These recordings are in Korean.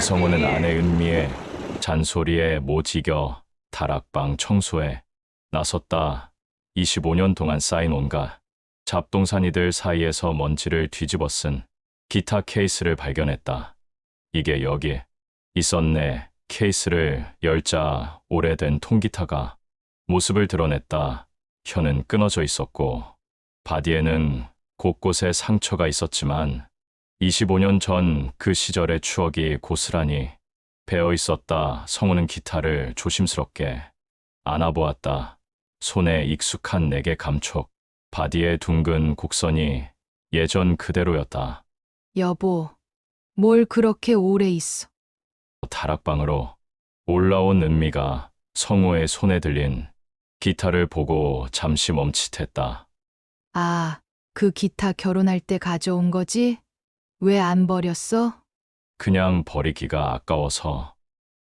이성우는 아내 은미의 잔소리에 못 이겨 다락방 청소에 나섰다. 25년 동안 쌓인 온갖 잡동사니들 사이에서 먼지를 뒤집어 쓴 기타 케이스를 발견했다. 이게 여기 있었네. 케이스를 열자 오래된 통기타가 모습을 드러냈다. 혀는 끊어져 있었고 바디에는 곳곳에 상처가 있었지만 25년 전 그 시절의 추억이 고스란히 배어 있었다. 성우는 기타를 조심스럽게 안아보았다. 손에 익숙한 내게 감촉, 바디의 둥근 곡선이 예전 그대로였다. 여보, 뭘 그렇게 오래 있어? 다락방으로 올라온 은미가 성우의 손에 들린 기타를 보고 잠시 멈칫했다. 아, 그 기타 결혼할 때 가져온 거지? 왜 안 버렸어? 그냥 버리기가 아까워서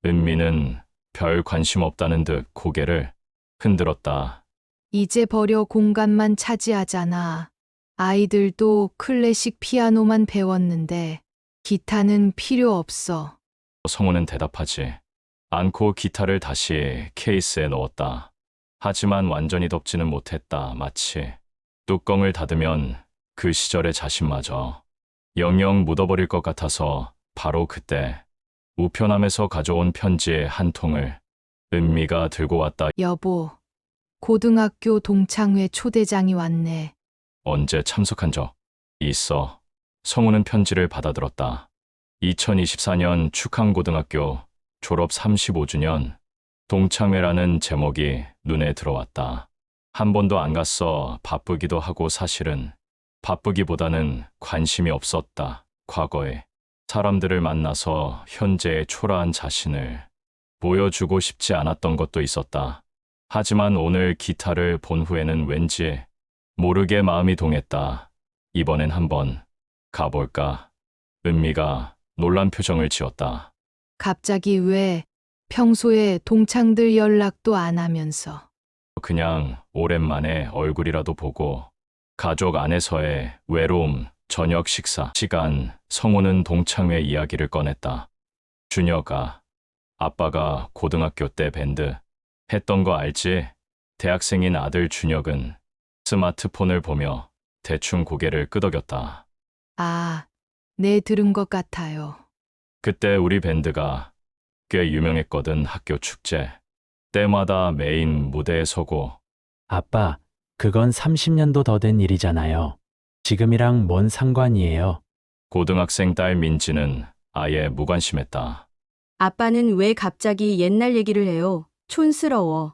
은미는 별 관심 없다는 듯 고개를 흔들었다. 이제 버려 공간만 차지하잖아. 아이들도 클래식 피아노만 배웠는데 기타는 필요 없어. 성우는 대답하지 않고 기타를 다시 케이스에 넣었다. 하지만 완전히 덮지는 못했다. 마치 뚜껑을 닫으면 그 시절의 자신마저 영영 묻어버릴 것 같아서 바로 그때 우편함에서 가져온 편지 한 통을 은미가 들고 왔다. 여보, 고등학교 동창회 초대장이 왔네. 언제 참석한 적 있어. 성우는 편지를 받아들었다. 2024년 축항고등학교 졸업 35주년 동창회라는 제목이 눈에 들어왔다. 한 번도 안 갔어. 바쁘기도 하고 사실은 바쁘기보다는 관심이 없었다. 과거에 사람들을 만나서 현재의 초라한 자신을 보여주고 싶지 않았던 것도 있었다. 하지만 오늘 기타를 본 후에는 왠지 모르게 마음이 동했다. 이번엔 한번 가볼까? 은미가 놀란 표정을 지었다. 갑자기 왜 평소에 동창들 연락도 안 하면서. 그냥 오랜만에 얼굴이라도 보고 가족 안에서의 외로움, 저녁 식사 시간, 성우는 동창회 이야기를 꺼냈다. 준혁아, 아빠가 고등학교 때 밴드 했던 거 알지? 대학생인 아들 준혁은 스마트폰을 보며 대충 고개를 끄덕였다. 아, 네 들은 것 같아요. 그때 우리 밴드가 꽤 유명했거든 학교 축제. 때마다 메인 무대에 서고 아빠, 그건 30년도 더 된 일이잖아요. 지금이랑 뭔 상관이에요? 고등학생 딸 민지는 아예 무관심했다. 아빠는 왜 갑자기 옛날 얘기를 해요? 촌스러워.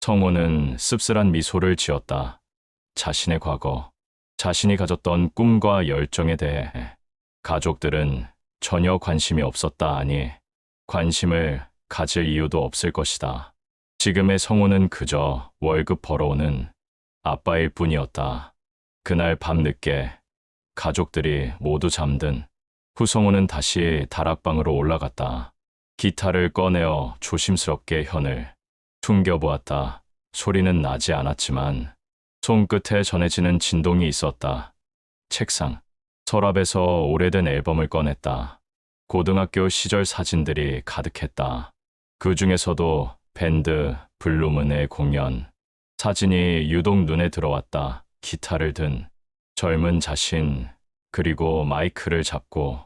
성우는 씁쓸한 미소를 지었다. 자신의 과거, 자신이 가졌던 꿈과 열정에 대해 가족들은 전혀 관심이 없었다 아니 관심을 가질 이유도 없을 것이다. 지금의 성우는 그저 월급 벌어오는 아빠일 뿐이었다. 그날 밤늦게 가족들이 모두 잠든 후 성우는 다시 다락방으로 올라갔다. 기타를 꺼내어 조심스럽게 현을 퉁겨보았다. 소리는 나지 않았지만 손끝에 전해지는 진동이 있었다. 책상, 서랍에서 오래된 앨범을 꺼냈다. 고등학교 시절 사진들이 가득했다. 그 중에서도 밴드 블루문의 공연 사진이 유독 눈에 들어왔다. 기타를 든 젊은 자신 그리고 마이크를 잡고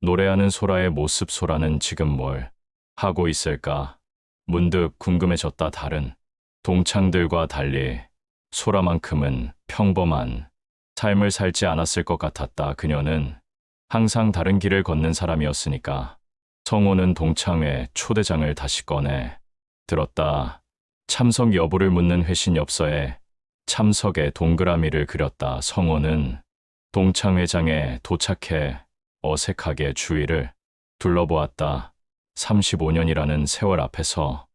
노래하는 소라의 모습 소라는 지금 뭘 하고 있을까? 문득 궁금해졌다 다른 동창들과 달리 소라만큼은 평범한 삶을 살지 않았을 것 같았다. 그녀는 항상 다른 길을 걷는 사람이었으니까. 성호는 동창회 초대장을 다시 꺼내 들었다. 참석 여부를 묻는 회신 엽서에 참석의 동그라미를 그렸다. 성호는 동창회장에 도착해 어색하게 주위를 둘러보았다. 35년이라는 세월 앞에서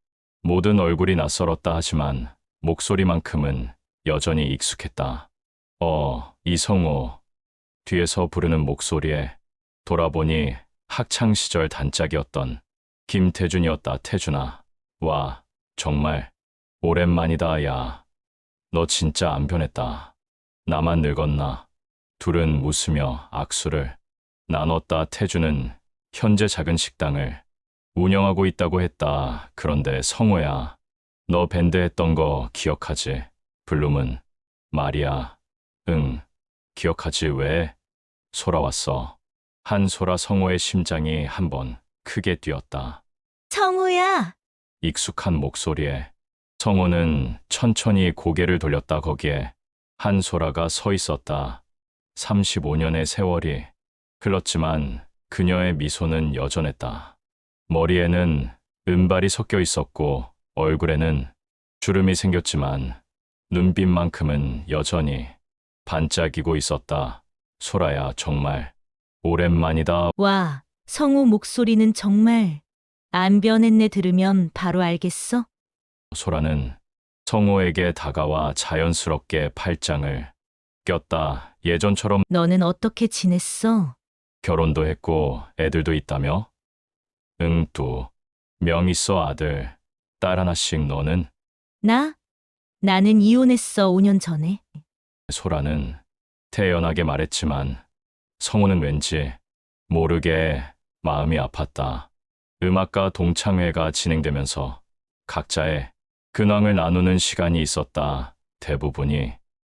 모든 얼굴이 낯설었다 하지만 목소리만큼은 여전히 익숙했다. 어, 이성우. 뒤에서 부르는 목소리에 돌아보니 학창시절 단짝이었던 김태준이었다. 태준아. 와, 정말 오랜만이다, 야. 너 진짜 안 변했다. 나만 늙었나. 둘은 웃으며 악수를 나눴다. 태준은 현재 작은 식당을 운영하고 있다고 했다. 그런데 성호야, 너 밴드 했던 거 기억하지? 블룸은 말이야. 응, 기억하지 왜? 소라 왔어. 한 소라 성호의 심장이 한 번 크게 뛰었다. 성우야, 익숙한 목소리에 성호는 천천히 고개를 돌렸다 거기에 한소라가 서 있었다. 35년의 세월이 흘렀지만 그녀의 미소는 여전했다. 머리에는 은발이 섞여 있었고 얼굴에는 주름이 생겼지만 눈빛만큼은 여전히 반짝이고 있었다. 소라야 정말 오랜만이다. 와, 성우 목소리는 정말 안 변했네 들으면 바로 알겠어? 소라는 성호에게 다가와 자연스럽게 팔짱을 꼈다. 예전처럼 너는 어떻게 지냈어? 결혼도 했고 애들도 있다며? 응, 두. 명 있어 아들. 딸 하나씩 너는? 나? 나는 이혼했어, 5년 전에. 소라는 태연하게 말했지만 성우는 왠지 모르게 마음이 아팠다. 음악가 동창회가 진행되면서 각자의 근황을 나누는 시간이 있었다. 대부분이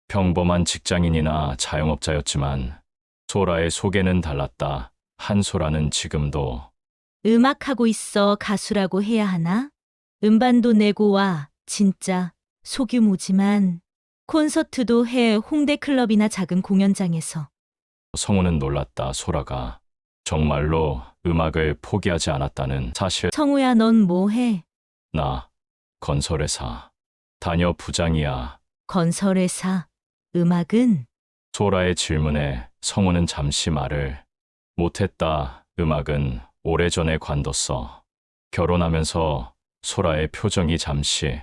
평범한 직장인이나 자영업자였지만 소라의 소개는 달랐다. 한소라는 지금도 음악하고 있어, 가수라고 해야 하나? 음반도 내고 와, 진짜. 소규모지만. 콘서트도 해, 홍대 클럽이나 작은 공연장에서. 성우는 놀랐다. 소라가 정말로 음악을 포기하지 않았다는 사실. 성우야, 넌 뭐 해? 나 건설회사 다녀 부장이야. 건설회사. 음악은? 소라의 질문에 성우는 잠시 말을 못했다. 음악은 오래전에 관뒀어. 결혼하면서 소라의 표정이 잠시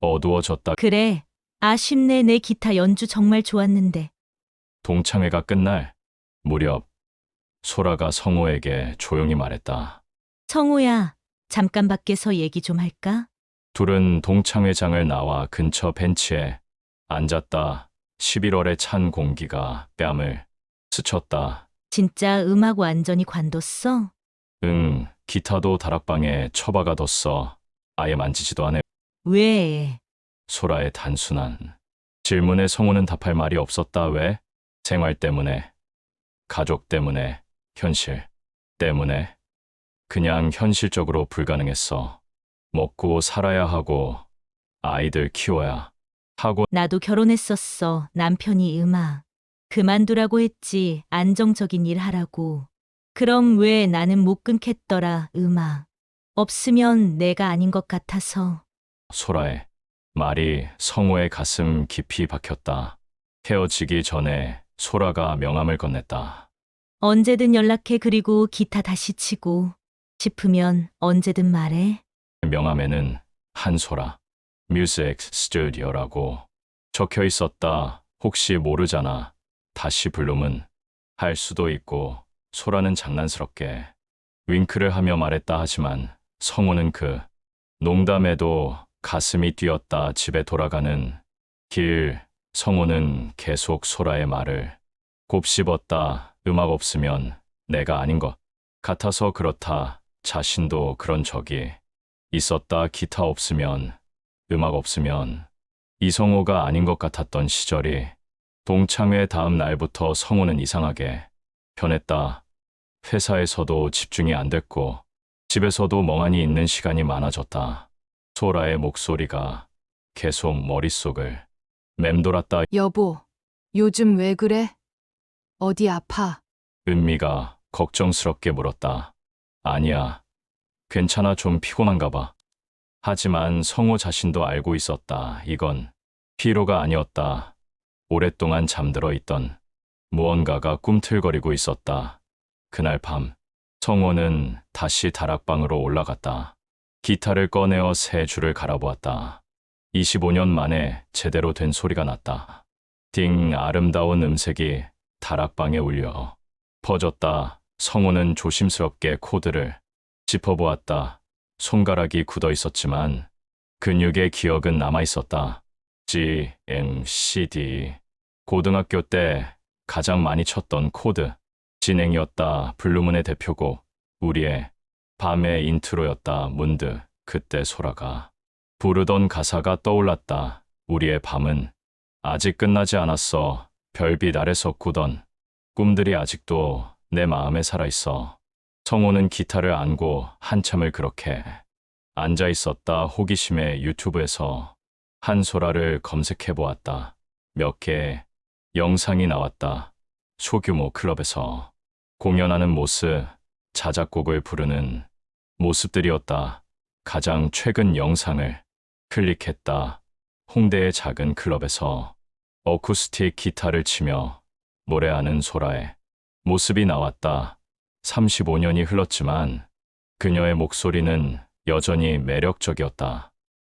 어두워졌다. 그래. 아쉽네, 내 기타 연주 정말 좋았는데. 동창회가 끝날 무렵 소라가 성우에게 조용히 말했다. 성우야, 잠깐 밖에서 얘기 좀 할까? 둘은 동창회장을 나와 근처 벤치에 앉았다. 11월의 찬 공기가 뺨을 스쳤다. 진짜 음악 완전히 관뒀어? 응, 기타도 다락방에 처박아뒀어. 아예 만지지도 않아. 왜? 소라의 단순한 질문에 성우는 답할 말이 없었다. 왜? 생활 때문에, 가족 때문에, 현실 때문에. 그냥 현실적으로 불가능했어. 먹고 살아야 하고, 아이들 키워야 하고, 나도 결혼했었어. 남편이 음악. 그만두라고 했지. 안정적인 일 하라고. 그럼 왜 나는 못 끊겠더라, 음악. 없으면 내가 아닌 것 같아서. 소라의 말이 성우의 가슴 깊이 박혔다. 헤어지기 전에 소라가 명함을 건넸다. 언제든 연락해 그리고 기타 다시 치고. 싶으면 언제든 말해. 명함에는 한소라 뮤직 스튜디오라고 적혀 있었다. 혹시 모르잖아. 다시 블룸은 할 수도 있고 소라는 장난스럽게 윙크를 하며 말했다 하지만 성우는 그 농담에도 가슴이 뛰었다. 집에 돌아가는 길 성우는 계속 소라의 말을 곱씹었다. 음악 없으면 내가 아닌 것 같아서 그렇다. 자신도 그런 적이 있었다. 기타 없으면, 음악 없으면, 이성호가 아닌 것 같았던 시절이 동창회 다음 날부터 성호는 이상하게 변했다. 회사에서도 집중이 안 됐고, 집에서도 멍하니 있는 시간이 많아졌다. 소라의 목소리가 계속 머릿속을 맴돌았다. 여보, 요즘 왜 그래? 어디 아파? 은미가 걱정스럽게 물었다. 아니야. 괜찮아 좀 피곤한가 봐. 하지만 성호 자신도 알고 있었다. 이건 피로가 아니었다. 오랫동안 잠들어 있던 무언가가 꿈틀거리고 있었다. 그날 밤, 성호는 다시 다락방으로 올라갔다. 기타를 꺼내어 새 줄을 갈아보았다. 25년 만에 제대로 된 소리가 났다. 띵 아름다운 음색이 다락방에 울려 퍼졌다. 성호는 조심스럽게 코드를 짚어보았다. 손가락이 굳어 있었지만 근육의 기억은 남아 있었다. G, M, C, D. 고등학교 때 가장 많이 쳤던 코드. 진행이었다. 블루문의 대표곡. 우리의 밤의 인트로였다. 문득 그때 소라가 부르던 가사가 떠올랐다. 우리의 밤은 아직 끝나지 않았어. 별빛 아래서 꾸던 꿈들이 아직도 내 마음에 살아있어. 성호는 기타를 안고 한참을 그렇게 앉아 있었다. 호기심에 유튜브에서 한소라를 검색해 보았다. 몇 개의 영상이 나왔다. 소규모 클럽에서 공연하는 모습, 자작곡을 부르는 모습들이었다. 가장 최근 영상을 클릭했다. 홍대의 작은 클럽에서 어쿠스틱 기타를 치며 노래하는 소라의 모습이 나왔다. 35년이 흘렀지만 그녀의 목소리는 여전히 매력적이었다.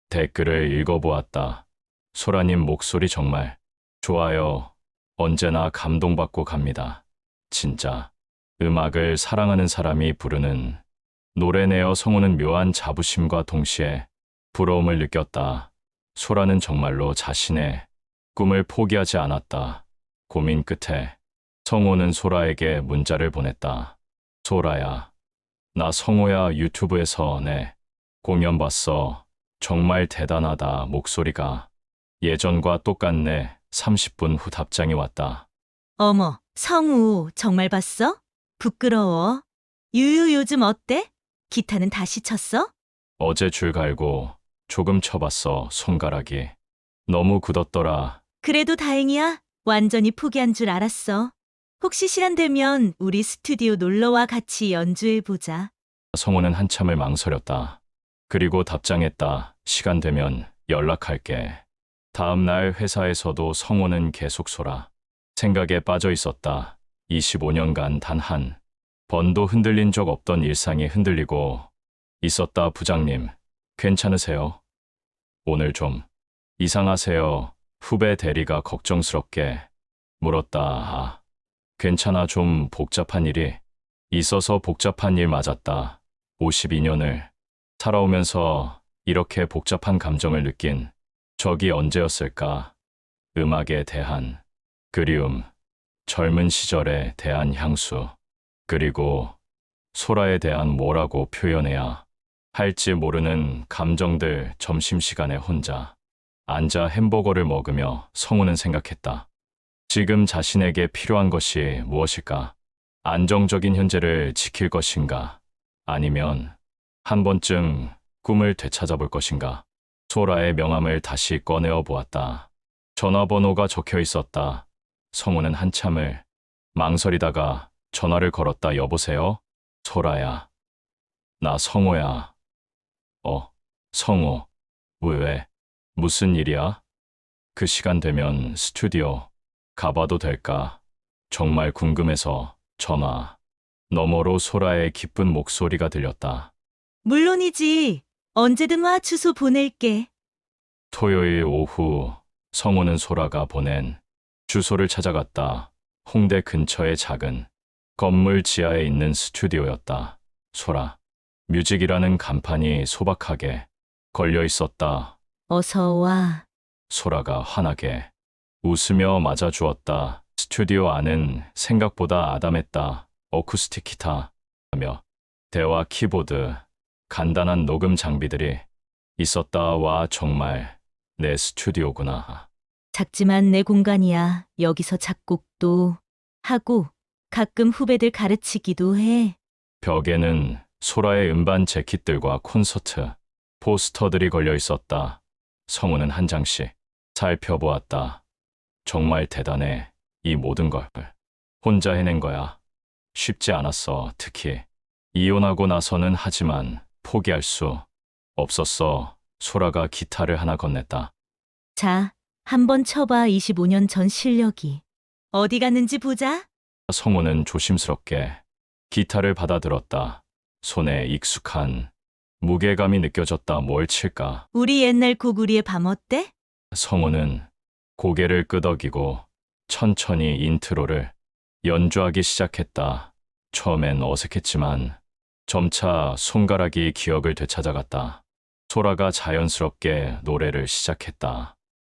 댓글을 읽어보았다. 소라님 목소리 정말 좋아요. 언제나 감동받고 갑니다. 진짜 음악을 사랑하는 사람이 부르는 노래내어 성우는 묘한 자부심과 동시에 부러움을 느꼈다. 소라는 정말로 자신의 꿈을 포기하지 않았다. 고민 끝에 성호는 소라에게 문자를 보냈다. 소라야, 나 성호야 유튜브에서 내 공연 봤어. 정말 대단하다. 목소리가 예전과 똑같네. 30분 후 답장이 왔다. 어머, 성우, 정말 봤어? 부끄러워. 유유 요즘 어때? 기타는 다시 쳤어? 어제 줄 갈고 조금 쳐봤어. 손가락이 너무 굳었더라. 그래도 다행이야. 완전히 포기한 줄 알았어. 혹시 시간 되면 우리 스튜디오 놀러와 같이 연주해보자. 성호는 한참을 망설였다. 그리고 답장했다. 시간 되면 연락할게. 다음 날 회사에서도 성호는 계속 소라. 생각에 빠져 있었다. 25년간 단 한 번도 흔들린 적 없던 일상이 흔들리고 있었다. 부장님, 괜찮으세요? 오늘 좀 이상하세요. 후배 대리가 걱정스럽게 물었다. 아, 괜찮아. 좀 복잡한 일이 있어서 복잡한 일 맞았다. 52년을 살아오면서 이렇게 복잡한 감정을 느낀 적이 언제였을까? 음악에 대한 그리움, 젊은 시절에 대한 향수, 그리고 소라에 대한 뭐라고 표현해야 할지 모르는 감정들 점심시간에 혼자 앉아 햄버거를 먹으며 성우는 생각했다. 지금 자신에게 필요한 것이 무엇일까? 안정적인 현재를 지킬 것인가? 아니면 한 번쯤 꿈을 되찾아볼 것인가? 소라의 명함을 다시 꺼내어 보았다. 전화번호가 적혀 있었다. 성우는 한참을 망설이다가 전화를 걸었다. 여보세요? 소라야. 나 성호야. 어, 성호. 왜? 무슨 일이야? 그 시간 되면 스튜디오 가봐도 될까? 정말 궁금해서 전화. 너머로 소라의 기쁜 목소리가 들렸다. 물론이지. 언제든 와 주소 보낼게. 토요일 오후 성호는 소라가 보낸 주소를 찾아갔다. 홍대 근처의 작은 건물 지하에 있는 스튜디오였다. 소라. 뮤직이라는 간판이 소박하게 걸려 있었다. 어서 와. 소라가 환하게 웃으며 맞아 주었다. 스튜디오 안은 생각보다 아담했다. 어쿠스틱 기타 하며 대화 키보드, 간단한 녹음 장비들이 있었다. 와 정말 내 스튜디오구나. 작지만 내 공간이야. 여기서 작곡도 하고 가끔 후배들 가르치기도 해. 벽에는 소라의 음반 재킷들과 콘서트 포스터들이 걸려 있었다. 성우는 한 장씩 살펴보았다. 정말 대단해. 이 모든 걸 혼자 해낸 거야. 쉽지 않았어. 특히 이혼하고 나서는 하지만 포기할 수 없었어. 소라가 기타를 하나 건넸다. 자, 한번 쳐봐. 25년 전 실력이. 어디 갔는지 보자. 성우는 조심스럽게 기타를 받아들었다. 손에 익숙한 무게감이 느껴졌다. 뭘 칠까? 우리 옛날 고구리의 밤 어때? 성우는 고개를 끄덕이고 천천히 인트로를 연주하기 시작했다. 처음엔 어색했지만 점차 손가락이 기억을 되찾아갔다. 소라가 자연스럽게 노래를 시작했다.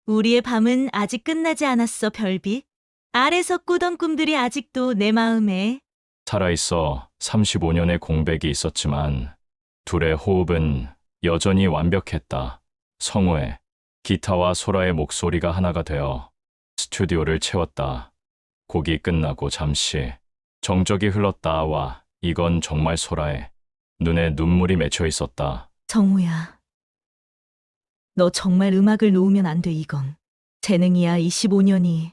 우리의 밤은 아직 끝나지 않았어, 별빛. 아래서 꾸던 꿈들이 아직도 내 마음에. 살아있어 35년의 공백이 있었지만 둘의 호흡은 여전히 완벽했다. 성우의 기타와 소라의 목소리가 하나가 되어 스튜디오를 채웠다. 곡이 끝나고 잠시 정적이 흘렀다. 와 이건 정말 소라의 눈에 눈물이 맺혀 있었다. 정우야. 너 정말 음악을 놓으면 안 돼, 이건. 재능이야, 25년이.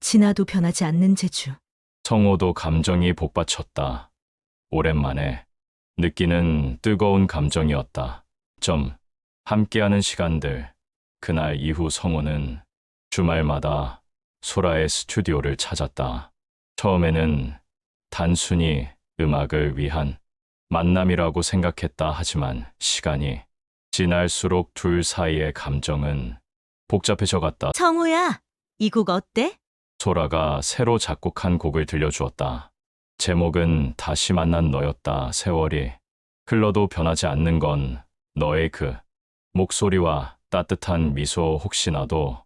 지나도 변하지 않는 재주. 성호도 감정이 복받쳤다. 오랜만에 느끼는 뜨거운 감정이었다. 좀 함께하는 시간들. 그날 이후 성호는 주말마다 소라의 스튜디오를 찾았다. 처음에는 단순히 음악을 위한 만남이라고 생각했다 하지만 시간이 지날수록 둘 사이의 감정은 복잡해져 갔다. 정우야, 이 곡 어때? 소라가 새로 작곡한 곡을 들려주었다. 제목은 다시 만난 너였다. 세월이 흘러도 변하지 않는 건 너의 그 목소리와 따뜻한 미소 혹시 나도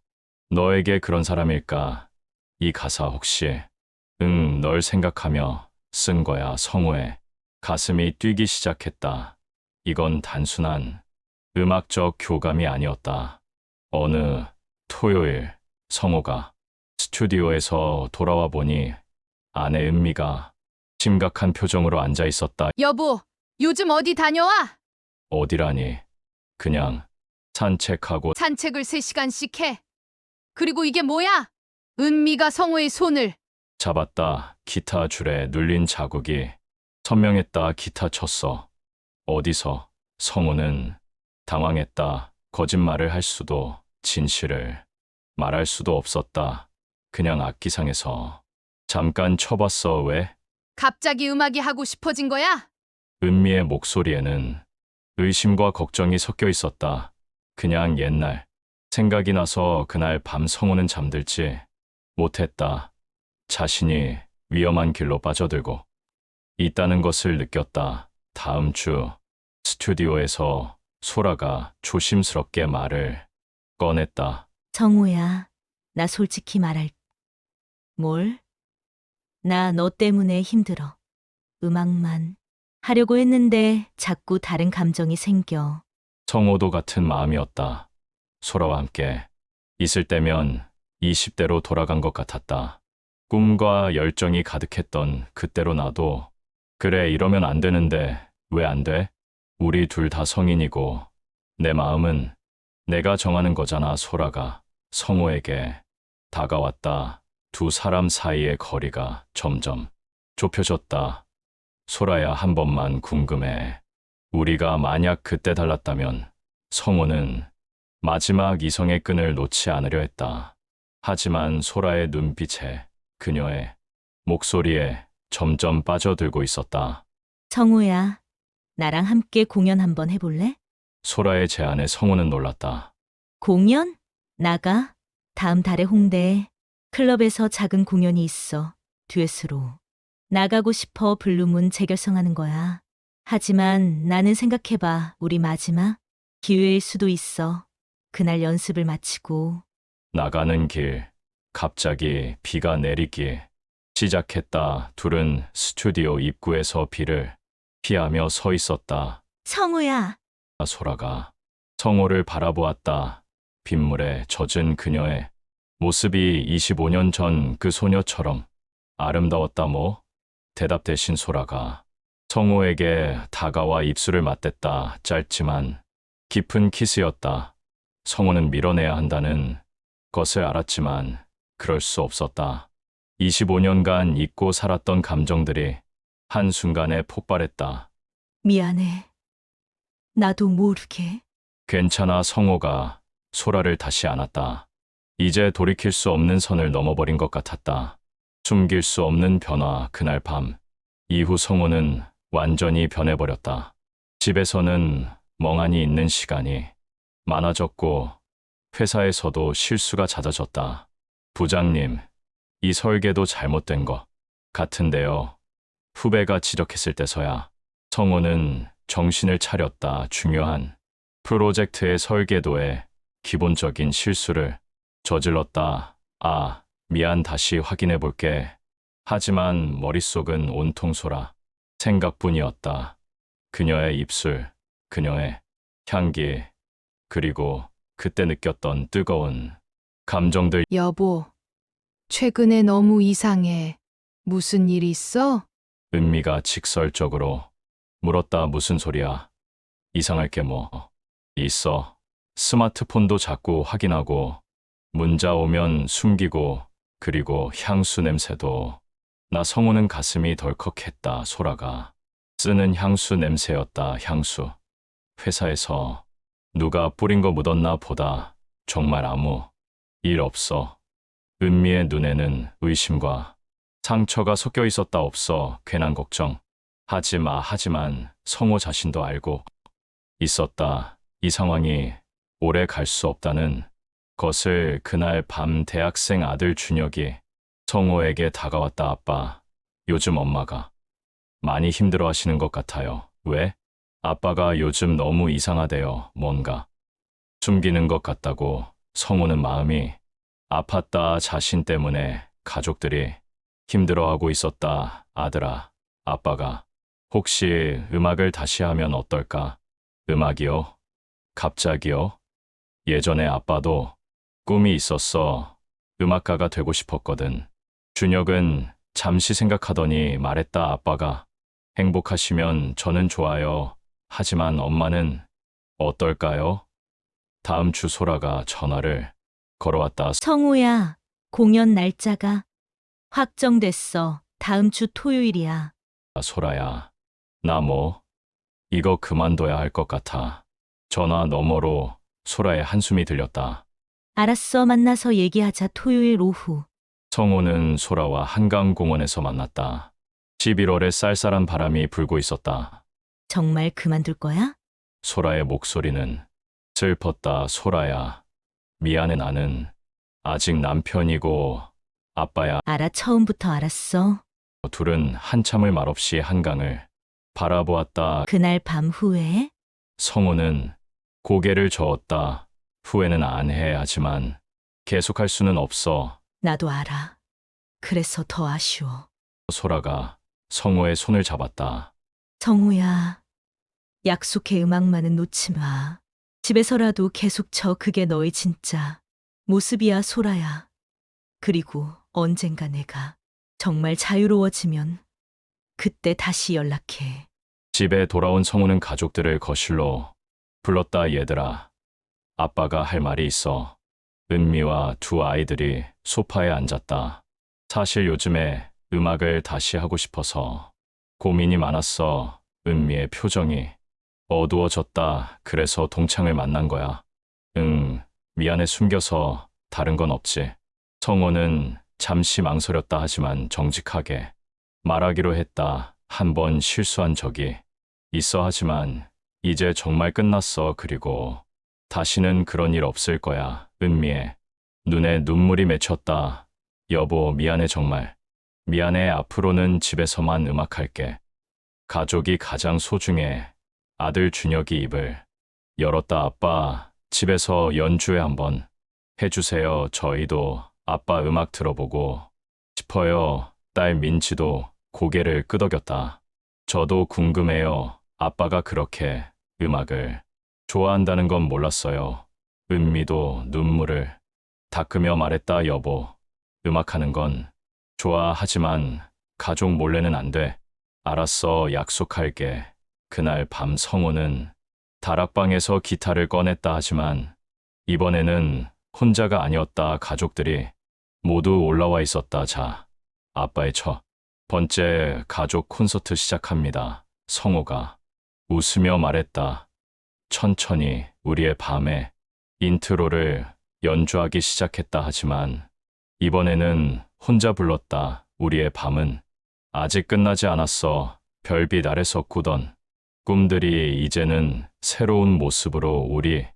너에게 그런 사람일까? 이 가사 혹시 응, 널 생각하며 쓴 거야. 성우의 가슴이 뛰기 시작했다. 이건 단순한 음악적 교감이 아니었다. 어느 토요일 성우가 스튜디오에서 돌아와 보니 아내 은미가 심각한 표정으로 앉아 있었다. 여보, 요즘 어디 다녀와? 어디라니? 그냥 산책하고 산책을 3시간씩 해. 그리고 이게 뭐야? 은미가 성우의 손을 잡았다. 기타 줄에 눌린 자국이 선명했다. 기타 쳤어. 어디서? 성우는 당황했다. 거짓말을 할 수도 진실을 말할 수도 없었다. 그냥 악기상에서 잠깐 쳐봤어. 왜? 갑자기 음악이 하고 싶어진 거야? 은미의 목소리에는 의심과 걱정이 섞여 있었다. 그냥 옛날 생각이 나서 그날 밤 성우는 잠들지 못했다. 자신이 위험한 길로 빠져들고 있다는 것을 느꼈다. 다음 주 스튜디오에서 소라가 조심스럽게 말을 꺼냈다. 정우야, 나 솔직히 말할. 뭘? 나 너 때문에 힘들어. 음악만 하려고 했는데 자꾸 다른 감정이 생겨. 성호도 같은 마음이었다. 소라와 함께 있을 때면 20대로 돌아간 것 같았다. 꿈과 열정이 가득했던 그때로 나도 그래 이러면 안 되는데 왜 안 돼? 우리 둘 다 성인이고 내 마음은 내가 정하는 거잖아 소라가 성호에게 다가왔다. 두 사람 사이의 거리가 점점 좁혀졌다. 소라야 한 번만 궁금해. 우리가 만약 그때 달랐다면 성호는 마지막 이성의 끈을 놓지 않으려 했다. 하지만 소라의 눈빛에 그녀의 목소리에 점점 빠져들고 있었다. 정우야, 나랑 함께 공연 한번 해볼래? 소라의 제안에 성호는 놀랐다. 공연? 나가? 다음 달에 홍대에 클럽에서 작은 공연이 있어. 듀엣으로. 나가고 싶어 블루문 재결성하는 거야. 하지만 나는 생각해봐. 우리 마지막 기회일 수도 있어. 그날 연습을 마치고 나가는 길, 갑자기 비가 내리기 시작했다. 둘은 스튜디오 입구에서 비를 피하며 서 있었다. 성우야, 소라가 성호를 바라보았다. 빗물에 젖은 그녀의 모습이 25년 전 그 소녀처럼 아름다웠다 뭐? 대답 대신 소라가 성호에게 다가와 입술을 맞댔다. 짧지만 깊은 키스였다. 성호는 밀어내야 한다는 것을 알았지만 그럴 수 없었다. 25년간 잊고 살았던 감정들이 한순간에 폭발했다. 미안해. 나도 모르게. 괜찮아 성호가 소라를 다시 안았다. 이제 돌이킬 수 없는 선을 넘어버린 것 같았다. 숨길 수 없는 변화 그날 밤. 이후 성호는 완전히 변해버렸다. 집에서는 멍하니 있는 시간이 많아졌고 회사에서도 실수가 잦아졌다. 부장님, 이 설계도 잘못된 것 같은데요. 후배가 지적했을 때서야 성호는 정신을 차렸다. 중요한 프로젝트의 설계도에 기본적인 실수를 저질렀다. 아, 미안 다시 확인해 볼게. 하지만 머릿속은 온통 소라. 생각뿐이었다. 그녀의 입술, 그녀의 향기, 그리고 그때 느꼈던 뜨거운 감정들 여보, 최근에 너무 이상해. 무슨 일 있어? 은미가 직설적으로 물었다 무슨 소리야? 이상할 게 뭐 있어? 스마트폰도 자꾸 확인하고 문자 오면 숨기고 그리고 향수 냄새도 나 성우는 가슴이 덜컥했다 소라가. 쓰는 향수 냄새였다 향수. 회사에서 누가 뿌린 거 묻었나 보다. 정말 아무 일 없어. 은미의 눈에는 의심과 상처가 섞여 있었다 없어. 괜한 걱정. 하지 마 하지만 성호 자신도 알고 있었다. 이 상황이 오래 갈 수 없다는 것을 그날 밤 대학생 아들 준혁이 성호에게 다가왔다 아빠. 요즘 엄마가 많이 힘들어 하시는 것 같아요. 왜? 아빠가 요즘 너무 이상하대요. 뭔가 숨기는 것 같다고 성호는 마음이 아팠다 자신 때문에 가족들이 힘들어하고 있었다. 아들아, 아빠가 혹시 음악을 다시 하면 어떨까? 음악이요? 갑자기요? 예전에 아빠도 꿈이 있었어. 음악가가 되고 싶었거든. 준혁은 잠시 생각하더니 말했다 아빠가 행복하시면 저는 좋아요. 하지만 엄마는 어떨까요? 다음 주 소라가 전화를 걸어왔다. 성우야, 공연 날짜가 확정됐어. 다음 주 토요일이야. 소라야, 나 뭐, 이거 그만둬야 할 것 같아. 전화 너머로 소라의 한숨이 들렸다. 알았어, 만나서 얘기하자. 토요일 오후. 성호는 소라와 한강공원에서 만났다. 11월에 쌀쌀한 바람이 불고 있었다. 정말 그만둘 거야? 소라의 목소리는 슬펐다. 소라야, 미안해 나는 아직 남편이고 아빠야. 알아, 처음부터 알았어. 둘은 한참을 말없이 한강을 바라보았다. 그날 밤 후에 성우는 고개를 저었다. 후회는 안 해 하지만 계속할 수는 없어. 나도 알아. 그래서 더 아쉬워. 소라가 성우의 손을 잡았다. 성우야, 약속해 음악만은 놓지 마. 집에서라도 계속 쳐 그게 너의 진짜 모습이야, 소라야. 그리고 언젠가 내가 정말 자유로워지면 그때 다시 연락해. 집에 돌아온 성우는 가족들을 거실로 불렀다 얘들아. 아빠가 할 말이 있어. 은미와 두 아이들이 소파에 앉았다. 사실 요즘에 음악을 다시 하고 싶어서 고민이 많았어. 은미의 표정이 어두워졌다. 그래서 동창을 만난 거야. 응, 미안해 숨겨서 다른 건 없지. 성호는 잠시 망설였다 하지만 정직하게 말하기로 했다. 한 번 실수한 적이 있어 하지만 이제 정말 끝났어. 그리고 다시는 그런 일 없을 거야. 은미의 눈에 눈물이 맺혔다. 여보, 미안해 정말. 미안해. 앞으로는 집에서만 음악할게. 가족이 가장 소중해. 아들 준혁이 입을 열었다. 아빠, 집에서 연주회 한번 해주세요. 저희도 아빠 음악 들어보고 싶어요. 딸 민지도 고개를 끄덕였다. 저도 궁금해요. 아빠가 그렇게 음악을 좋아한다는 건 몰랐어요. 은미도 눈물을 닦으며 말했다, 여보. 음악하는 건 좋아하지만 가족 몰래는 안 돼. 알았어, 약속할게. 그날 밤 성우는 다락방에서 기타를 꺼냈다 하지만 이번에는 혼자가 아니었다. 가족들이 모두 올라와 있었다. 자, 아빠의 첫 번째 가족 콘서트 시작합니다. 성호가 웃으며 말했다. 천천히 우리의 밤에 인트로를 연주하기 시작했다 하지만 이번에는 혼자 불렀다. 우리의 밤은 아직 끝나지 않았어. 별빛 아래서 꾸던 꿈들이 이제는 새로운 모습으로 우리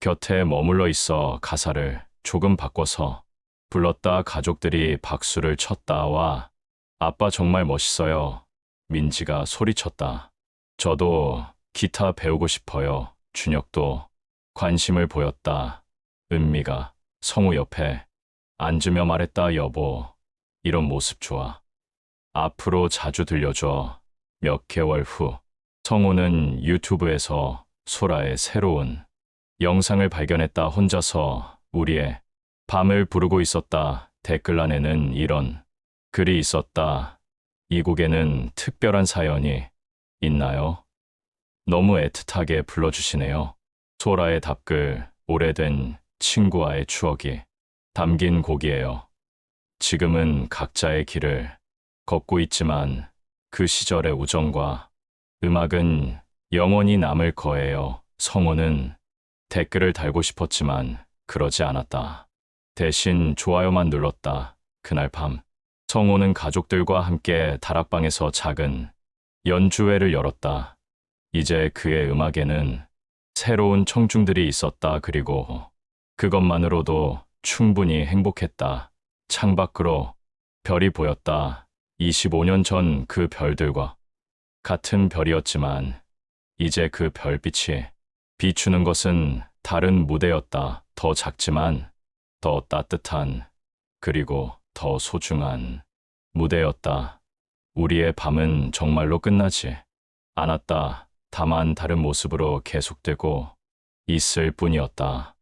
곁에 머물러 있어 가사를 조금 바꿔서 불렀다 가족들이 박수를 쳤다 와 아빠 정말 멋있어요. 민지가 소리쳤다. 저도 기타 배우고 싶어요. 준혁도 관심을 보였다. 은미가 성우 옆에 앉으며 말했다 여보. 이런 모습 좋아. 앞으로 자주 들려줘. 몇 개월 후 성호는 유튜브에서 소라의 새로운 영상을 발견했다 혼자서 우리의 밤을 부르고 있었다. 댓글란에는 이런 글이 있었다. 이 곡에는 특별한 사연이 있나요? 너무 애틋하게 불러주시네요. 소라의 답글, 오래된 친구와의 추억이 담긴 곡이에요. 지금은 각자의 길을 걷고 있지만 그 시절의 우정과 음악은 영원히 남을 거예요. 성호는 댓글을 달고 싶었지만 그러지 않았다. 대신 좋아요만 눌렀다. 그날 밤 성호는 가족들과 함께 다락방에서 작은 연주회를 열었다. 이제 그의 음악에는 새로운 청중들이 있었다. 그리고 그것만으로도 충분히 행복했다. 창밖으로 별이 보였다. 25년 전 그 별들과 같은 별이었지만 이제 그 별빛이 비추는 것은 다른 무대였다. 더 작지만 더 따뜻한 그리고 더 소중한 무대였다. 우리의 밤은 정말로 끝나지 않았다. 다만 다른 모습으로 계속되고 있을 뿐이었다.